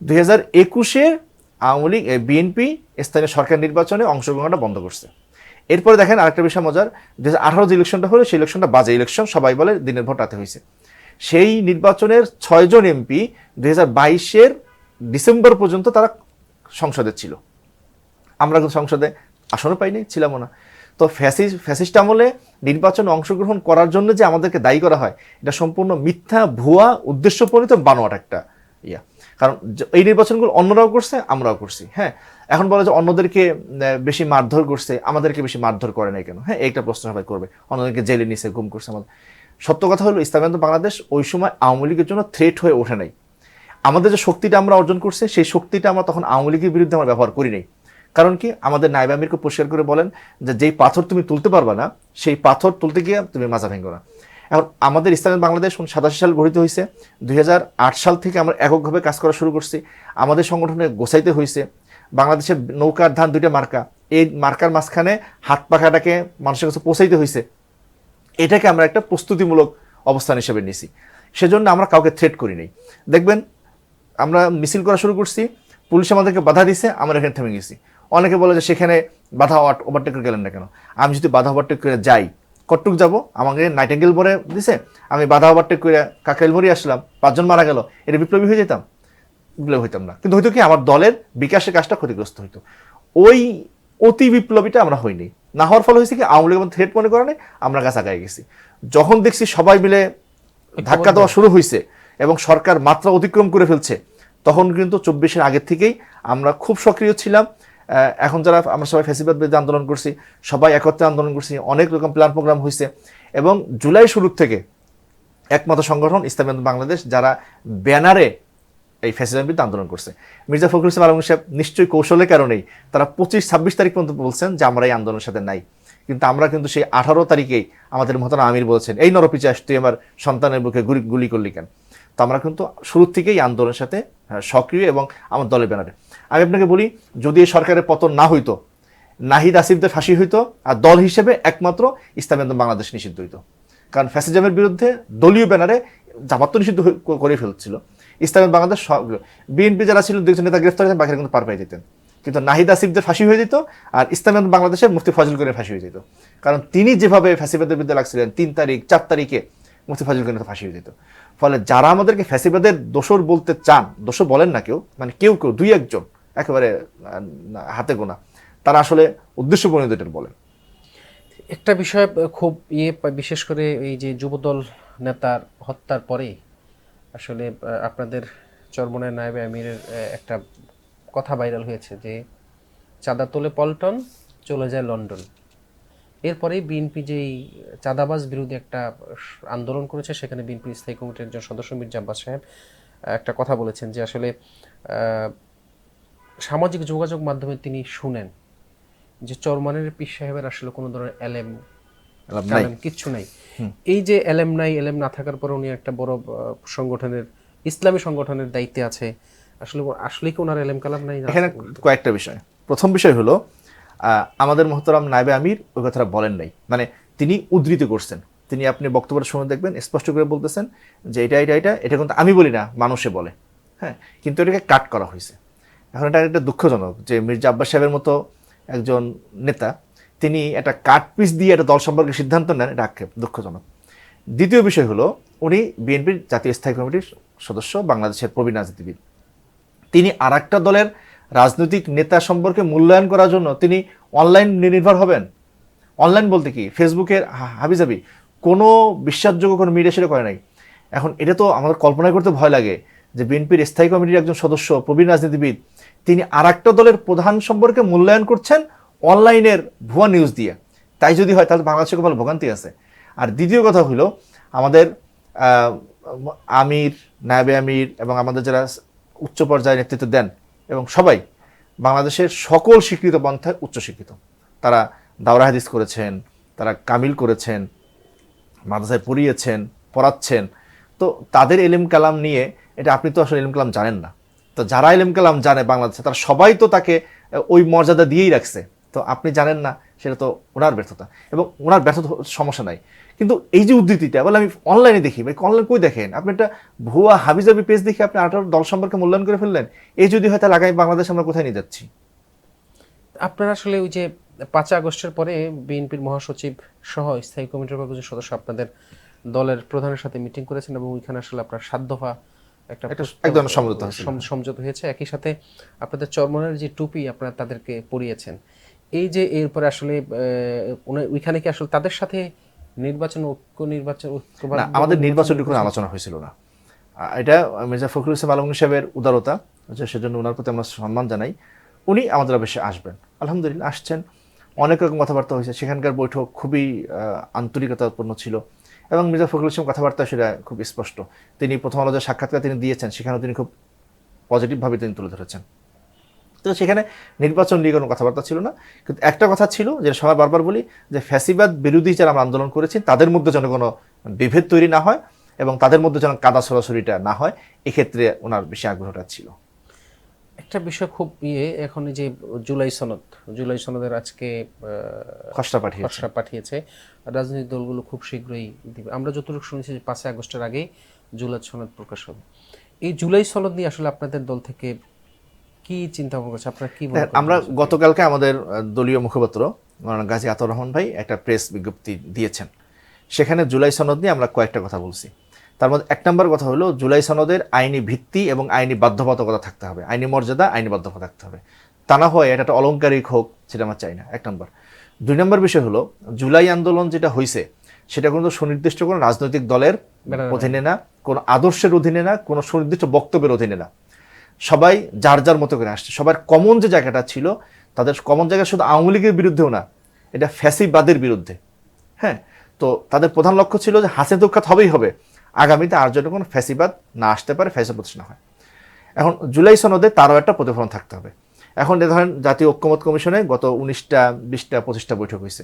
দুই হাজার একুশের আওয়ামী লীগ বিএনপি স্থানীয় সরকার নির্বাচনে অংশগ্রহণটা বন্ধ করছে। এরপরে দেখেন আরেকটা বিষয় মজার, দুই হাজার আঠারো যে ইলেকশনটা হলো, সেই ইলেকশনটা বাজে ইলেকশন সবাই বলে দিনের ভোট রাতে হয়েছে। সেই নির্বাচনের ছয়জন এমপি দুই হাজার বাইশের ডিসেম্বর পর্যন্ত তারা সংসদে ছিল। আমরা সংসদে আসনও পাইনি, ছিলামও না। তো ফ্যাসিস, ফ্যাসিস্ট আমলে নির্বাচনে অংশগ্রহণ করার জন্য যে আমাদেরকে দায়ী করা হয়, এটা সম্পূর্ণ মিথ্যা, ভুয়া উদ্দেশ্যপ্রণীত বানোয়াট একটা ইয়া। কারণ এই নির্বাচনগুলো অন্যরাও করছে, আমরাও করছি হ্যাঁ? এখন বলে যে অন্যদেরকে বেশি মারধর করছে, আমাদেরকে বেশি মারধর করে নাই কেন হ্যাঁ? এইটা প্রশ্ন সবাই করবে। অন্যদেরকে জেলে নিছে, গুম করছে আমাদের। সত্য কথা হলো ইসলামান্ত বাংলাদেশ ওই সময় আওয়ামী লীগের জন্য থ্রেট হয়ে ওঠে নাই। আমাদের যে শক্তিটা আমরা অর্জন করছি, সেই শক্তিটা আমরা তখন আওয়ামী লীগের বিরুদ্ধে আমরা ব্যবহার করি নাই। কারণ কি? আমাদের নাইব আমিরকে পরিষ্কার করে বলেন যে যেই পাথর তুমি তুলতে পারবা না, সেই পাথর তুলতে গিয়ে তুমি মাজা ভেঙ্গো না। এখন আমাদের ইসলামের বাংলাদেশ সাতাশি সাল গঠিত হয়েছে, দুই হাজার আট সাল থেকে আমরা এককভাবে কাজ করা শুরু করছি। আমাদের সংগঠনে গোছাইতে হয়েছে। বাংলাদেশের নৌকার ধান দুইটা মার্কা। এই মার্কার মাঝখানে হাত পাখাটাকে মানুষের কাছে পৌঁছাইতে হয়েছে। এটাকে আমরা একটা প্রস্তুতিমূলক অবস্থান হিসেবে নিছি সেজন্য আমরা কাউকে থ্রেট করি নাই। দেখবেন আমরা মিছিল করা শুরু করছি পুলিশ আমাদেরকে বাধা দিছে আমরা এখানে থেমে গেছি। অনেকে বলে যে সেখানে বাধা ওভারটেক করে গেলেন না কেন? আমি যদি বাধা ওভারটেক করে যাই কটুক যাব আমাকে নাইটেঙ্গেল বলে দিছে আমি বাধা ওভারটেক করে কাকাইল মরি আসলাম পাঁচজন মারা গেল এটা বিপ্লবী হয়ে যেতাম? বিপ্লবী হইতাম না। কিন্তু হয়তো কি আমার দলের বিকাশের কাজটা ক্ষতিগ্রস্ত হইতো। ওই অতি বিপ্লবীটা আমরা হইনি। না হওয়ার ফলে হয়েছে কি আওয়ামী লীগ থ্রেট মনে করে নাই, আমরা কাছে আগায় গেছি। যখন দেখছি সবাই মিলে ধাক্কা দেওয়া শুরু হয়েছে এবং সরকার মাত্রা অতিক্রম করে ফেলছে তখন কিন্তু চব্বিশের আগের থেকেই আমরা খুব সক্রিয় ছিলাম। এখন যারা আমরা সবাই ফেসিবাদ বিরুদ্ধে আন্দোলন করছি, সবাই একত্রে আন্দোলন করছি, অনেক রকম প্ল্যান প্রোগ্রাম হয়েছে এবং জুলাই শুরুর থেকে একমাত্র সংগঠন ইসলামী বাংলাদেশ, যারা ব্যানারে এই ফ্যাসিজমের বিরুদ্ধে আন্দোলন করছে। মির্জা ফখরুল ইসলাম আলম সাহেব নিশ্চয়ই কৌশলের কারণেই তারা পঁচিশ, ছাব্বিশ তারিখ পর্যন্ত বলছেন যে আমরা এই আন্দোলনের সাথে নাই। কিন্তু আমরা কিন্তু সেই আঠারো তারিখেই আমাদের মতন আমির বলছেন, এই নরপিচাস, তুই আমার সন্তানের বুকে গুলি গুলি করলি কেন? তো আমরা কিন্তু শুরুর থেকেই আন্দোলনের সাথে সক্রিয় এবং আমার দলের ব্যানারে। আমি আপনাকে বলি, যদি এই সরকারের পতন না হইতো, নাহিদ আসিফদের ফাঁসি হইতো, আর দল হিসেবে একমাত্র ইসলামী আন্দোলন বাংলাদেশ নিষিদ্ধ হইতো। কারণ ফ্যাসিজমের বিরুদ্ধে দলীয় ব্যানারে জামাত নিষিদ্ধ করে ফেলছিল। ইসলামী বাংলাদেশ বিএনপি যারা ছিল দুইজন নেতা গ্রেফতার হয়েছেন, বাকিরা কিন্তু পার পেয়ে যেতেন। কিন্তু নাহিদ আসিফদের ফাঁসি হয়ে যেত, আর ইসলামী বাংলাদেশের মুফতি ফজল করে ফাঁসি হয়ে যেত। কারণ তিনি যেভাবে ফ্যাসিবাদের বিরুদ্ধে লাগছিলেন, তিন তারিখ, চার তারিখে মুফতি ফজল করে ফাঁসি হয়ে যেত। ফলে যারা আমাদেরকে ফ্যাসিবাদের দোষর বলতে চান, দোষর বলেন না কেউ মানে কেউ কেউ, দুই একজন, একেবারে হাতে গোনা, তারা আসলে উদ্দেশ্য পরিণত এটা বলেন। একটা বিষয় খুব ইয়ে বিশেষ করে এই যে যুবদল নেতার হত্যার পরে আসলে আপনাদের চরমনায় নায়েবে আমিরের একটা কথা ভাইরাল হয়েছে যে, চাঁদা তোলে পল্টন, চলে যায় লন্ডন। এরপরে বিএনপি যেই চাঁদাবাজ বিরোধী একটা আন্দোলন করেছে সেখানে বিএনপি স্থায়ী কমিটির একজন সদস্য মির্জা আব্বাস সাহেব একটা কথা বলেছেন যে আসলে সামাজিক যোগাযোগ মাধ্যমে তিনি শুনেন যে চরমানের পীর সাহেবের আসলে কোনো ধরনের নাই। কিচ্ছু নাই। এই যে এলএম নাই এলএম না থাকার পরে উনি একটা বড় সংগঠনের ইসলামী সংগঠনের দায়িত্বে আছে আসলে আসলে কি ওনার এলএম কালাম নাই এখানে কয়েকটা বিষয়। প্রথম বিষয় হলো আমাদের মহতরাম নাইবে আমির ওই কথাটা বলেন নাই। মানে তিনি উদ্ধৃতি করছেন। তিনি আপনি বক্তব্যটা শুনে দেখবেন, স্পষ্ট করে বলতেছেন যে এটা এটা এটা এটা কিন্তু আমি বলি না, মানুষে বলে। হ্যাঁ কিন্তু এটাকে কাট করা হয়েছে। এখন এটা একটা দুঃখজনক যে মির্জা আব্বাস সাহেবের মতো একজন নেতা, তিনি একটা কাট পিস দিয়ে একটা দল সম্পর্কে সিদ্ধান্ত নেন, এটা আক্ষেপ, দুঃখজনক। দ্বিতীয় বিষয় হলো, উনি বিএনপির জাতীয় স্থায়ী কমিটির সদস্য, বাংলাদেশের প্রবীণ রাজনীতিবিদ। তিনি আর দলের রাজনৈতিক নেতা সম্পর্কে মূল্যায়ন করার জন্য তিনি অনলাইন নির্ভর হবেন। অনলাইন বলতে কি? ফেসবুকের হাবিজাবি। কোনো বিশ্বাসযোগ্য কোনো মিডিয়া সেটা করে নাই। এখন এটা তো আমাদের কল্পনা করতে ভয় লাগে যে বিএনপির স্থায়ী কমিটির একজন সদস্য, প্রবীণ রাজনীতিবিদ, তিনি আর একটা দলের প্রধান সম্পর্কে মূল্যায়ন করছেন অনলাইনের ভুয়া নিউজ দিয়ে। তাই যদি হয়, তাহলে বাংলাদেশে কপাল ভোগান্তি আছে। আর দ্বিতীয় কথা হলো, আমাদের আমির, নায়াবে আমির এবং আমাদের যারা উচ্চ পর্যায়ে নেতৃত্ব দেন এবং সবাই বাংলাদেশের সকল স্বীকৃত পন্থায় উচ্চশিক্ষিত তারা দাওরা হাদিস করেছেন, তারা কামিল করেছেন, মাদ্রাসায় পড়িয়েছেন, পড়াচ্ছেন। তো তাদের এলিম কালাম নিয়ে, এটা আপনি তো আসলে এলিম কালাম জানেন না। তো যারা এলিম কালাম জানে বাংলাদেশে, তারা সবাই তো তাকে ওই মর্যাদা দিয়েই রাখছে। তো আপনি জানেন না, সেটা তো ওনার ব্যর্থতা। এবং ওনার ব্যর্থতা সমস্যা নাই। কিন্তু এই যে উদ্ধৃতিটা বলে আমি অনলাইনে দেখি ভাই অনলাইন কই দেখেন? আপনি একটা ভুয়া হাবিজাবি পেজ দেখে আপনি আঠারো দল সম্পর্কে মূল্যায়ন করে ফেললেন এই যদি হয় তাহলে আগামী বাংলাদেশ আমরা কোথায় নিয়ে যাচ্ছি? আপনারা আসলে ওই যে পাঁচ আগস্টের পরে বিএনপির মহাসচিব সহ স্থায়ী কমিটির কয়েকজন সদস্য আপনাদের দলের প্রধানের সাথে মিটিং করেছেন এবং ওইখানে আসলে আপনার সাত দফা একটা সমঝোতা সমঝোতা হয়েছে। একই সাথে আপনাদের চরমনের যে টুপি আপনারা তাদেরকে পরিয়েছেন এই যে এরপরে আসলে ওইখানে কি আসলে তাদের সাথে নির্বাচন ঐক্য নির্বাচন ঐক্যবাদ না আমাদের নির্বাচনের কোনো আলোচনা হয়েছিল না। এটা মির্জা ফখরুল ইসলাম আলমগীর সাহেবের উদারতা সেজন্য ওনার প্রতি আমরা সম্মান জানাই। উনি আমাদের অবশ্যই আসবেন। আলহামদুলিল্লাহ আসছেন। অনেক রকম কথাবার্তা হয়েছে। সেখানকার বৈঠক খুবই আন্তরিকতাপূর্ণ ছিল এবং মির্জা ফখরুল ইসলাম কথাবার্তা সেটা খুব স্পষ্ট। তিনি প্রথম আলো যে সাক্ষাৎকার তিনি দিয়েছেন সেখানেও তিনি খুব পজিটিভভাবে তিনি তুলে ধরেছেন। তো সেখানে নির্বাচন নিয়ে কোনো কথাবার্তা ছিল না। কিন্তু একটা কথা ছিল যে সবাই বারবার বলি যে ফ্যাসিবাদ বিরোধী যারা আমরা আন্দোলন করেছি তাদের মধ্যে যেন কোনো বিভেদ তৈরি না হয় এবং তাদের মধ্যে যেন কাদা সরাসরিটা না হয় এক্ষেত্রে ওনার বেশি আগ্রহটা ছিল। একটা বিষয় খুব ইয়ে এখন যে জুলাই সনদ জুলাই সনদের আজকে খসড়া পাঠিয়েছে। খসড়া পাঠিয়েছে। রাজনৈতিক দলগুলো খুব শীঘ্রই দিবে। আমরা যতটুকু শুনেছি যে পাঁচই আগস্টের আগেই জুলাই সনদ প্রকাশ হবে। এই জুলাই সনদ নিয়ে আসলে আপনাদের দল থেকে কি চিন্তা ভাবনা করছে? আপনারা কি আমরা গতকালকে আমাদের দলীয় মুখপাত্র গাজী আতর রহমান ভাই একটা প্রেস বিজ্ঞপ্তি দিয়েছেন। সেখানে জুলাই সনদ নিয়ে আমরা কয়েকটা কথা বলছি। তার মধ্যে এক নম্বর কথা হলো জুলাই সনদের আইনি ভিত্তি এবং আইনি বাধ্যবাধকতা থাকতে হবে। আইনি মর্যাদা আইনি বাধ্যতা থাকতে হবে। তা না হয় এটা একটা অলংকারিক হোক সেটা আমরা চাই না। এক নম্বর। দুই নম্বর বিষয় হলো জুলাই আন্দোলন যেটা হয়েছে সেটা কিন্তু সুনির্দিষ্ট কোনো রাজনৈতিক দলের অধীনে না কোনো আদর্শের অধীনে না কোনো সুনির্দিষ্ট বক্তব্যের অধীনে না। সবাই যার যার মতো করে আসছে। সবার কমন যে জায়গাটা ছিল, তাদের কমন জায়গা শুধু আওয়ামী লীগের বিরুদ্ধেও না, এটা ফ্যাসিবাদের বিরুদ্ধে। হ্যাঁ? তো তাদের প্রধান লক্ষ্য ছিল যে হাসিনা দুঃখাত হবেই হবে। আগামীতে আর জন্য কোনো ফ্যাসিবাদ না আসতে পারে, ফ্যাসিবাদ প্রতিষ্ঠা হয়। এখন জুলাই সনদে তারও একটা প্রতিফলন থাকতে হবে। এখন এ ধরেন জাতীয় ঐক্যমত কমিশনে গত উনিশটা, বিশটা, পঁচিশটা বৈঠক হয়েছে।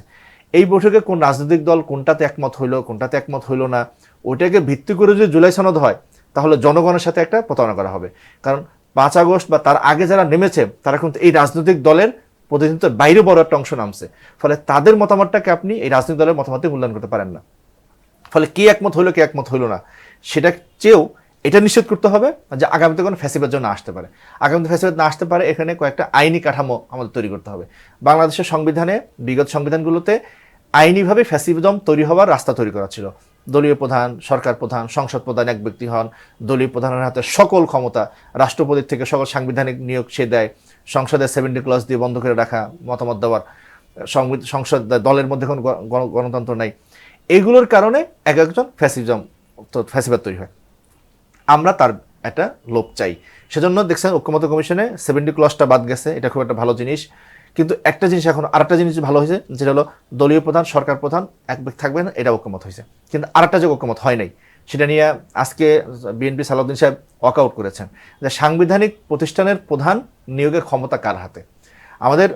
এই বৈঠকে কোন রাজনৈতিক দল কোনটাতে একমত হইল, কোনটাতে একমত হইল না, ওইটাকে ভিত্তি করে যদি জুলাই সনদ হয়, তাহলে জনগণের সাথে একটা প্রতারণা করা হবে। কারণ পাঁচ আগস্ট বা তার আগে যারা নেমেছে, তারা কিন্তু এই রাজনৈতিক দলের প্রতিনিধিত্বের বাইরে বড় একটা অংশ নামছে। ফলে তাদের মতামতটাকে আপনি এই রাজনৈতিক দলের মতামতে মূল্যায়ন করতে পারেন না। ফলে কে একমত হইল, কে একমত হইল না সেটা চেয়েও এটা নিশ্চিত করতে হবে যে আগামীতে কোনো ফ্যাসিবাদ না আসতে পারে। আগামীতে ফ্যাসিবাদ না আসতে পারে, এখানে কয়েকটা আইনি কাঠামো আমাদের তৈরি করতে হবে। বাংলাদেশের সংবিধানে বিগত সংবিধানগুলোতে আইনিভাবে ফ্যাসিজম তৈরি হওয়ার রাস্তা তৈরি করা ছিল। দলীয় প্রধান, সরকার প্রধান, সংসদ প্রধান এক ব্যক্তি হন। দলীয় প্রধানের হাতে সকল ক্ষমতা রাষ্ট্রপতির থেকে সকল সাংবিধানিক নিয়োগ সে দেয়। সংসদে সেভেন্টি ক্লাস দিয়ে বন্ধ করে রাখা মতামত দেওয়ার সংসদ, দলের মধ্যে কোনো গণতন্ত্র নাই। এগুলোর কারণে এক একজন ফ্যাসিজম ফ্যাসিবাদ তৈরি হয়। আমরা তার একটা লোপ চাই। সেজন্য দেখছেন ঐক্যমত কমিশনে সেভেন্টি ক্লসটা বাদ গেছে। এটা খুব একটা ভালো জিনিস। কিন্তু একটা জিনিস এখন, আরেকটা জিনিস ভালো হয়েছে, যেটা হলো দলীয় প্রধান, সরকার প্রধান, এক ব্যক্তি থাকবেন এটা ঐক্যমত হয়েছে। কিন্তু আরেকটা যে ঐক্যমত হয় নাই, সেটা নিয়ে আজকে বিএনপি সালাউদ্দিন সাহেব ওয়াকআউট করেছেন, যে সাংবিধানিক প্রতিষ্ঠানের প্রধান নিয়োগের ক্ষমতা কার হাতে? আমাদের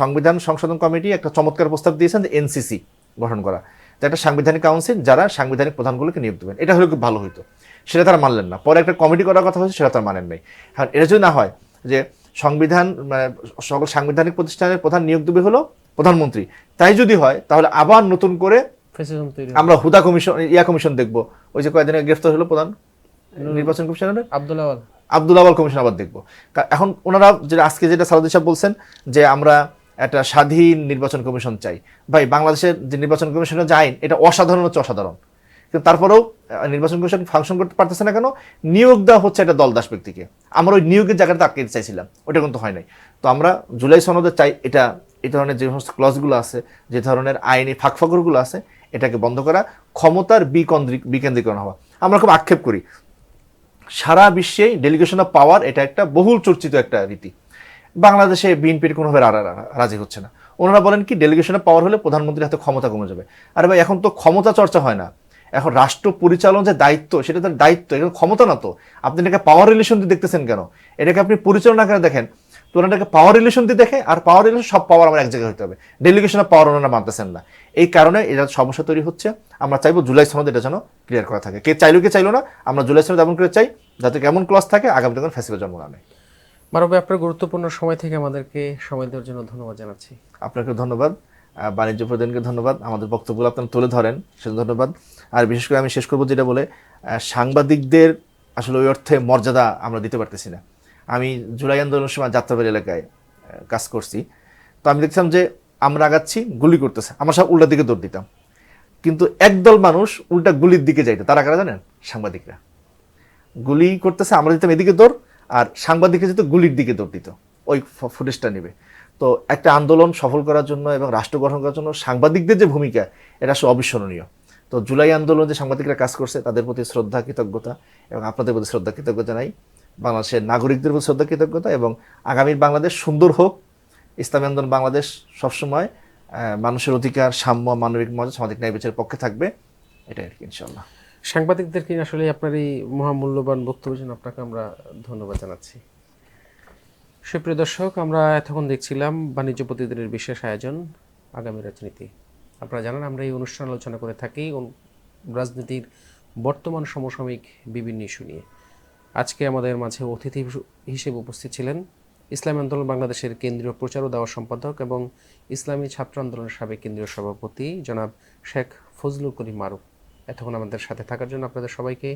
সংবিধান সংশোধন কমিটি একটা চমৎকার প্রস্তাব দিয়েছেন যে এনসিসি গঠন করা। যে একটা সাংবিধানিক কাউন্সিল যারা সাংবিধানিক প্রধানগুলোকে নিয়োগ দেবেন, এটা হলে খুব ভালো হইতো। সেটা তারা মানলেন না। পরে একটা কমিটি করার কথা হয়েছে, সেটা তারা মানেন নাই। কারণ এটা যদি না হয়, যে সংবিধান মানে সকল সাংবিধানিক প্রতিষ্ঠানের প্রধান নিয়োগ দেবে হলো প্রধানমন্ত্রী। তাই যদি হয় তাহলে আবার নতুন করে আমরা হুদা কমিশন ইয়া কমিশন দেখব। ওই যে কয়েকদিন আগে গ্রেফতার হলো প্রধান নির্বাচন কমিশনের আব্দুল আওয়াল। আব্দুল আওয়াল কমিশন আবার দেখব। এখন ওনারা যেটা আজকে যেটা সালাউদ্দিন সাহেব বলছেন যে আমরা একটা স্বাধীন নির্বাচন কমিশন চাই। ভাই বাংলাদেশের যে নির্বাচন কমিশনের যে আইন এটা অসাধারণ হচ্ছে অসাধারণ। কিন্তু তারপরেও নির্বাচন কমিশন ফাংশন করতে পারতেছে না কেন? নিয়োগ দেওয়া হচ্ছে একটা দলদাস ব্যক্তিকে। আমরা ওই নিয়োগের জায়গাটা আটকে চাইছিলাম। ওটা কিন্তু হয় নাই। তো আমরা জুলাই সনদে চাই, এটা এই ধরনের যে সমস্ত ক্লজগুলো আছে, যে ধরনের আইনি ফাঁকফাকরগুলো আছে, এটাকে বন্ধ করা, ক্ষমতার বিকেন্দ্রিক বিকেন্দ্রীকরণ হওয়া। আমরা খুব আক্ষেপ করি। সারা বিশ্বে ডেলিগেশন অফ পাওয়ার এটা একটা বহুল চর্চিত একটা রীতি। বাংলাদেশে বিএনপির কোনোভাবে রাজি হচ্ছে না। ওনারা বলেন কি ডেলিগেশন অফ পাওয়ার হলে প্রধানমন্ত্রীর হাতে ক্ষমতা কমে যাবে। আরে ভাই, এখন তো ক্ষমতা চর্চা হয় না। এখন রাষ্ট্র পরিচালন যে দায়িত্ব সেটা তার দায়িত্ব এটা ক্ষমতা না তো। আপনি এটাকে পাওয়ার রিলেশন দিয়ে দেখতেছেন কেন? এটাকে আপনি পরিচালনা করে দেখেন? তো ওনাটাকে পাওয়ার রিলেশন দিয়ে দেখে আর পাওয়ার রিলেশন সব পাওয়ার আমার এক জায়গায় হতে হবে। ডেলিগেশন অফ পাওয়ার ওনারা মানতেছেন না। এই কারণে এটা সমস্যা তৈরি হচ্ছে। আমরা চাইব জুলাই সনদ এটা যেন ক্লিয়ার করা থাকে। কে চাইলো কে চাইলো না আমরা জুলাই সনদ এমন করে চাই যাতে কেমন ক্লস থাকে আগামীতে কোনো ফেসিবাল জন্ম না নেয়। মারবে আপনার গুরুত্বপূর্ণ সময় থেকে আমাদেরকে সময় দেওয়ার জন্য ধন্যবাদ জানাচ্ছি। আপনাকে ধন্যবাদ। বাণিজ্য প্রধানকে ধন্যবাদ। আমাদের বক্তব্যগুলো আপনারা তুলে ধরেন, সেজন্য ধন্যবাদ। আর বিশেষ করে আমি শেষ করব যেটা বলে সাংবাদিকদের আসলে ওই অর্থে মর্যাদা আমরা দিতে পারতেছি না। আমি জুলাই আন্দোলনের সময় যাত্রাবাড়ি এলাকায় কাজ করছি। তো আমি দেখছিলাম যে আমরা আগাচ্ছি, গুলি করতেছে। আমরা সব উল্টা দিকে দৌড় দিতাম। কিন্তু একদল মানুষ উল্টা গুলির দিকে যাইতো। তারা কারা জানেন? সাংবাদিকরা। গুলি করতেছে, আমরা দিতাম এদিকে দৌড়, আর সাংবাদিকরা যেত গুলির দিকে দৌড় দিত, ওই ফুটেজটা নেবে। তো একটা আন্দোলন সফল করার জন্য এবং রাষ্ট্র গঠন করার জন্য সাংবাদিকদের যে ভূমিকা, এটা অবিস্মরণীয়। তো জুলাই আন্দোলন যে সাংবাদিকরা কাজ করছে, তাদের প্রতি শ্রদ্ধা, কৃতজ্ঞতা এবং আপনাদের প্রতি শ্রদ্ধা, কৃতজ্ঞতা জানাই। বাংলাদেশের নাগরিকদের প্রতি শ্রদ্ধা, কৃতজ্ঞতা এবং আগামীর বাংলাদেশ সুন্দর হোক। ইসলামী আন্দোলন বাংলাদেশ সবসময় মানুষের অধিকার, সাম্য, মানবিক মর্যাদা সামাজিক ন্যায় বিচারের পক্ষে থাকবে। এটাই আর কি ইনশাল্লাহ সাংবাদিকদেরকে আসলে আপনার এই মহামূল্যবান বক্তব্যের জন্য আপনাকে আমরা ধন্যবাদ জানাচ্ছি। সুপ্রিয় দর্শক, আমরা এতক্ষণ দেখছিলাম বাণিজ্য প্রতিদিনের বিশেষ আয়োজন, আগামী রাজনীতি। আপনারা জানেন, আমরা এই অনুষ্ঠান আলোচনা করে থাকি রাজনীতির বর্তমান সমসাময়িক বিভিন্ন ইস্যু নিয়ে। আজকে আমাদের মাঝে অতিথি হিসেবে উপস্থিত ছিলেন ইসলামী আন্দোলন বাংলাদেশের কেন্দ্রীয় প্রচার ও দেওয়া সম্পাদক এবং ইসলামী ছাত্র আন্দোলনের সাবেক কেন্দ্রীয় সভাপতি জনাব শেখ ফজলুল করিম মারুফ। এতক্ষণ আমাদের সাথে থাকার জন্য আপনাদের সবাইকে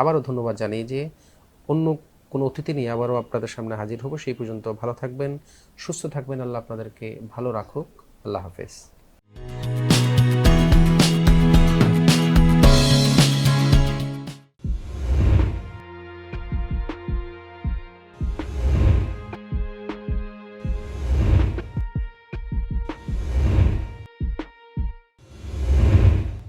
আবারও ধন্যবাদ জানিয়ে যে অন্য কোনো অতিথি নিয়ে আবারও আপনাদের সামনে হাজির হব। সেই পর্যন্ত ভালো থাকবেন, সুস্থ থাকবেন। আল্লাহ আপনাদেরকে ভালো রাখুক। আল্লাহ হাফেজ।